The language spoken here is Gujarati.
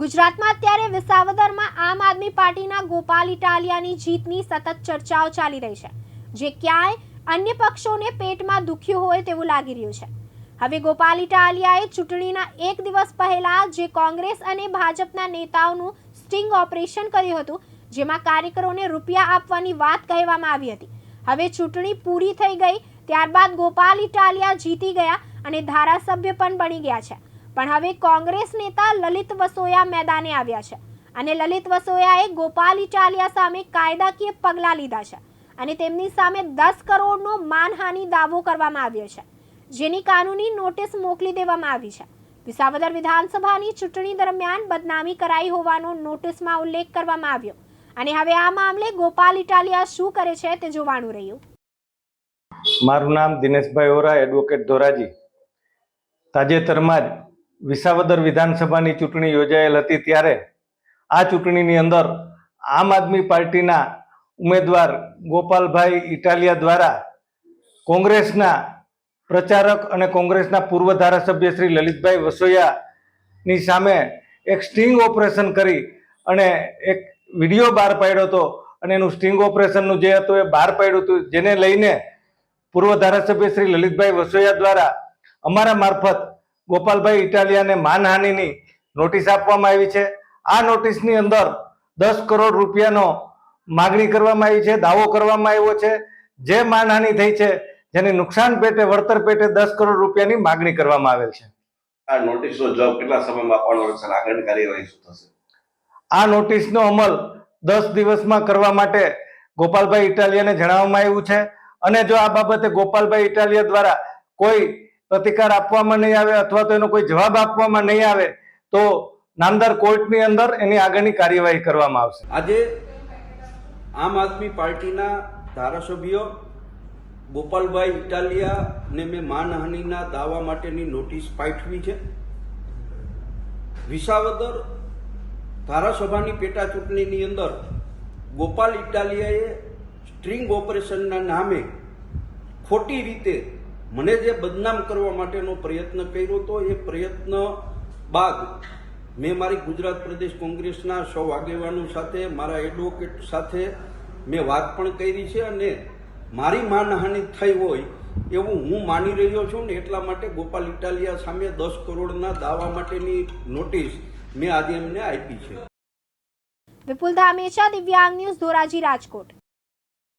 ગુજરાતમાં અત્યારે વિસાવદરમાં આમ આદમી પાર્ટીના ગોપાલ ઇટાલિયાની જીતની સતત ચર્ચાઓ ચાલી રહી છે, જે ક્યાંય અન્ય પક્ષોને પેટમાં દુખ્યું હોય તેવું લાગી રહ્યું છે. હવે ગોપાલ ઇટાલિયાએ ચૂંટણીના એક દિવસ પહેલા જે કોંગ્રેસ અને ભાજપના નેતાઓનું સ્ટિંગ ઓપરેશન કર્યું હતું, જેમાં કાર્યકરોને રૂપિયા આપવાની વાત કહેવામાં આવી હતી. હવે ચૂંટણી પૂરી થઈ ગઈ, ત્યારબાદ ગોપાલ ઇટાલિયા જીતી ગયા અને ધારાસભ્ય પણ બની ગયા છે. પણ હવે કોંગ્રેસ નેતા લલિત વસોયા મેદાને આવ્યા છે અને લલિત વસોયાએ ગોપાલ ઇટાલિયા સામે કાયદાકીય પગલાં લીધા છે અને તેમની સામે દસ કરોડનો માનહાનિ દાવો કરવામાં આવ્યો છે, જેની કાનૂની નોટિસ મોકલી દેવામાં આવી છે. વિસાવદર વિધાનસભાની ચૂંટણી દરમિયાન બદનામી કરાઈ હોવાનો નોટિસમાં ઉલ્લેખ કરવામાં આવ્યો અને હવે આ મામલે ગોપાલ ઇટાલિયા શું કરે છે તે જોવાનું રહ્યું. મારું નામ દિનેશભાઈ ઓરા એડવોકેટ ધોરાજી. તાજેતરમાં જ વિસાવદર વિધાનસભાની ચૂંટણી યોજાયેલ હતી ત્યારે આ ચૂંટણીની અંદર આમ આદમી પાર્ટીના ઉમેદવાર ગોપાલભાઈ ઇટાલિયા દ્વારા કોંગ્રેસના પ્રચારક અને કોંગ્રેસના પૂર્વ ધારાસભ્ય શ્રી લલિતભાઈ વસોયાની સામે એક સ્ટિંગ ઓપરેશન કરી અને એક વીડિયો બહાર પાડ્યો હતો અને એનું સ્ટિંગ ઓપરેશનનું જે હતું એ બહાર પાડ્યું હતું, જેને લઈને પૂર્વ ધારાસભ્ય શ્રી લલિતભાઈ વસોયા દ્વારા અમારા મારફત ગોપાલભાઈ ઇટાલિયાને માનહાનિની નોટિસ આપવામાં આવી છે. આ નોટિસની અંદર દસ કરોડ રૂપિયાનો માગણી કરવામાં આવી છે દાવો કરવામાં આવ્યો છે. જે માનહાનિ થઈ છે જેને નુકસાન પેટે વળતર પેટે દસ કરોડ રૂપિયાની માગણી કરવામાં આવેલ છે. આ નોટિસનો જવાબ કેટલા સમયમાં આપવાનો રહેશે આગળની કાર્યવાહી શું થશે? આ નોટિસનો અમલ દસ દિવસમાં કરવા માટે ગોપાલભાઈ ઇટાલિયાને જણાવવામાં આવ્યું છે. અને જો આ બાબતે ગોપાલભાઈ ઇટાલિયા દ્વારા કોઈ પ્રતિકાર આપવામાં નહીં આવે અથવા તો એનો કોઈ જવાબ આપવામાં નહીં આવે, તો નામદાર કોર્ટની અંદર એની આગળની કાર્યવાહી કરવામાં આવશે. આજે આમ આદમી પાર્ટીના ધારાસભ્યો ગોપાલભાઈ ઇટાલિયાને મેં માનહાનિના દાવા માટેની નોટિસ પાઠવી છે. વિસાવદર ધારાસભાની પેટા ચૂંટણીની અંદર ગોપાલ ઇટાલિયાએ સ્ટ્રિંગ ઓપરેશનના નામે ખોટી રીતે મને જે બદનામ કરવા માટેનો પ્રયત્ન કર્યો હતો એ પ્રયત્ન બાદ મેં મારી ગુજરાત પ્રદેશ કોંગ્રેસના સૌ આગેવાનો સાથે, મારા એડવોકેટ સાથે મેં વાત પણ કરી છે અને મારી માનહાનિ થઈ હોય એવું હું માની રહ્યો છું ને એટલા માટે ગોપાલ ઇટાલિયા સામે દસ કરોડના દાવા માટેની નોટિસ મેં આજે એમને આપી છે. વિપુલ ધામેચા દિવ્યાંગ ન્યૂઝ ધોરાજી રાજકોટ.